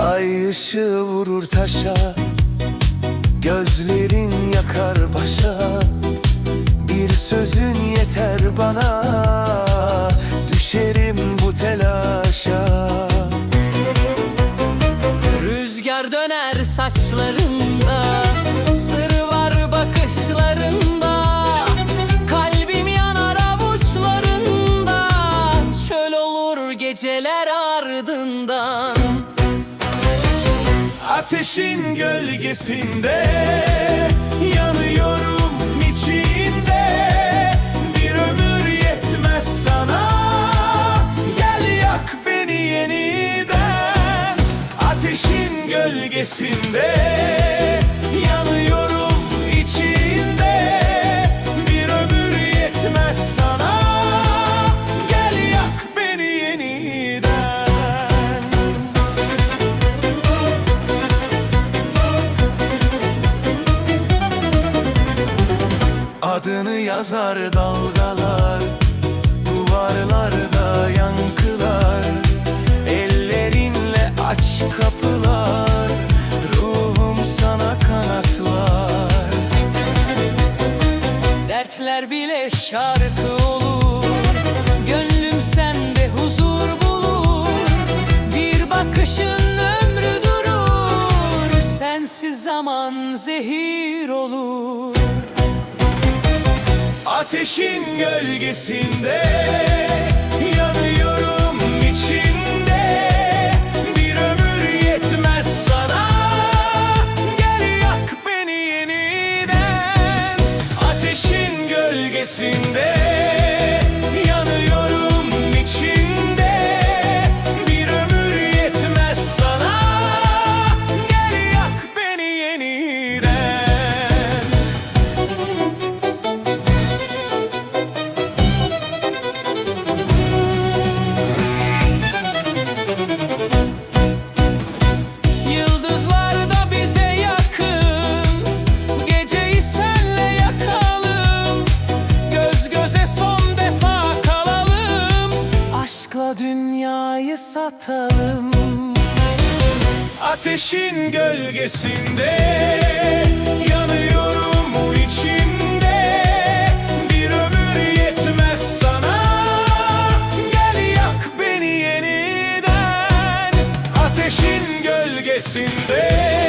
Ay ışığı vurur taşa Gözlerin yakar başa. Bir sözün yeter bana geceler ardından. Ateşin gölgesinde Yanıyorum içinde. Bir ömür yetmez sana. Gel yak beni yeniden. Ateşin gölgesinde Yanıyorum Adını yazar dalgalar. Duvarlarda yankılar. Ellerinle aç kapılar. Ruhum sana kanatlar. Dertler bile şarkı olur. Gönlüm sende huzur bulur. Bir bakışın ömrü durur. Sensiz zaman zehir olur Ateşin gölgesinde Dünyayı satalım. Ateşin gölgesinde yanıyorum içinde Bir ömür yetmez sana. Gel yak beni yeniden. Ateşin gölgesinde